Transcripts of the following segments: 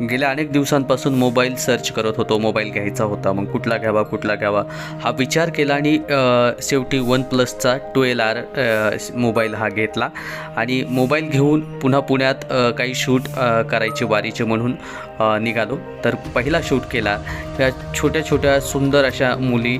गेल्या अनेक दिवसांपासून मोबाईल सर्च करत होतो मोबाईल घ्यायचा होता मग कुठला घ्यावा कुठला घ्यावा? हा विचार केला आणि शेवटी वन प्लसचा ट्वेल आर मोबाईल हा घेतला. आणि मोबाईल घेऊन पुन्हा पुण्यात काही शूट करायचे वारीचे म्हणून निघालो. तर पहिला शूट केला. त्या छोट्या छोट्या सुंदर अशा मुली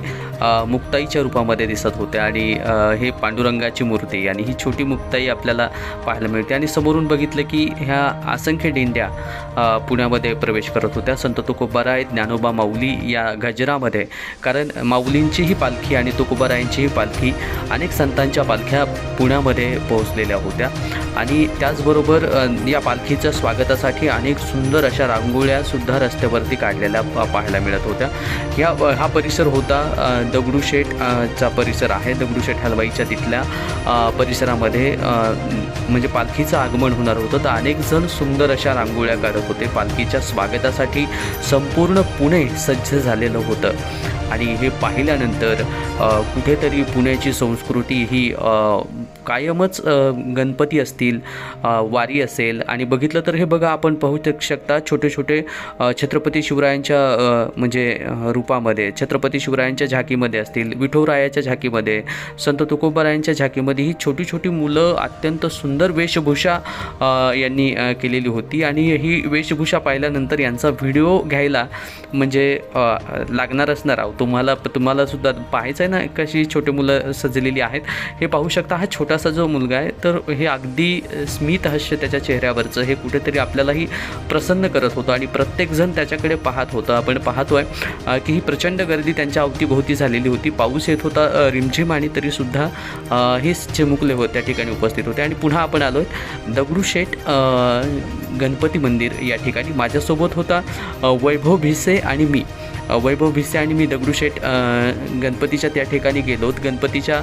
मुक्ताईच्या रूपामध्ये दिसत होत्या आणि हे पांडुरंगाची मूर्ती आणि ही छोटी मुक्ताई आपल्याला पाहायला मिळते. आणि समोरून बघितलं की ह्या असंख्य डिंड्या अ, पुण्यामध्ये प्रवेश करत होत्या. संत तुकोबाराय ज्ञानोबा माऊली या गजरामध्ये. कारण माऊलींचीही पालखी आणि तुकोबारायांचीही पालखी अनेक संतांच्या पालख्या पुण्यामध्ये पोहोचलेल्या होत्या. आणि त्याचबरोबर या पालखीच्या स्वागतासाठी अनेक सुंदर अशा रांगोळ्यासुद्धा रस्त्यावरती काढलेल्या पाहायला मिळत होत्या. या हा परिसर होता दगडूशेठचा दगडूशेठ चा परिसर आहे. दगडूशेठ हलवाईच्या तिथल्या परिसरामध्ये म्हणजे पालखीचं आगमन होणार होतं. तर अनेक जण सुंदर अशा रांगोळ्या काढत होते. पाल पालखीच्या स्वागतासाठी संपूर्ण पुणे सज्ज झालेलं होतं. आणि हे पाहिल्यानंतर कुठेतरी पुण्याची संस्कृती ही कायमच गणपती असतील वारी असेल. आणि बघितलं तर हे बघा आपण पाहू शकता छोटे छोटे छत्रपती शिवरायांच्या म्हणजे रूपामध्ये छत्रपती शिवरायांच्या झाकीमध्ये असतील विठोरायाच्या झाकीमध्ये संत तुकोबारायांच्या झाकीमध्ये ही छोटी छोटी मुलं अत्यंत सुंदर वेशभूषा यांनी केलेली होती. आणि ही वेशभूषा पाहिल्यानंतर यांचा व्हिडिओ घ्यायला म्हणजे लागणार लागणारच आहोत. तुम्हाला तुम्हाला सुद्धा पाहायचं आहे ना कशी छोटी मुलं सजलेली आहेत. हे पाहू शकता हा छोटासा जो मुलगा आहे तर हे अगदी स्मित हास्य त्याच्या चेहऱ्यावरचं हे कुठेतरी आपल्यालाही प्रसन्न करत होतं आणि प्रत्येकजण त्याच्याकडे पाहत होतं. आपण पाहतोय की ही प्रचंड गर्दी त्यांच्या अवतीभोवती झालेली होती. पाऊस येत होता रिमझिम आणि तरीसुद्धा हे चिमुकले होते त्या ठिकाणी उपस्थित होते. आणि पुन्हा आपण आलो आहे दगडूशेठ गणपती मंदिर या ठिकाणी. माझ्यासोबत होता वैभव भिसे आणि मी. वैभव भिसे आणि मी दगडूशेठ गणपतीच्या त्या ठिकाणी गेलोत. गणपतीच्या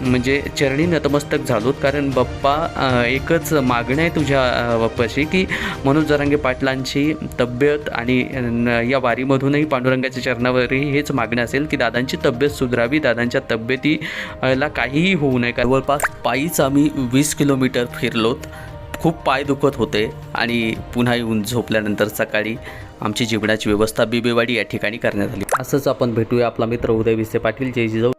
म्हणजे चरणी नतमस्तक झालोत. कारण बाप्पा एकच मागणं आहे तुझ्या बाप्पाशी की मनोज जरांगे पाटलांची तब्येत आणि या वारीमधूनही पांडुरंगाच्या चरणावरही हेच मागणं असेल की दादांची तब्येत सुधारावी. दादांच्या तब्येतीला काहीही होऊ नये. जवळपास पायीच आम्ही वीस किलोमीटर फिरलोत. खूप पाय दुखत होते आणि पुन्हा येऊन झोपल्यानंतर सकाळी आमची जेवणाची व्यवस्था बिबेवाडी या ठिकाणी करण्यात आली. असंच आपण भेटूया आपला मित्र उदय विसे पाटील. जय जिजाऊ.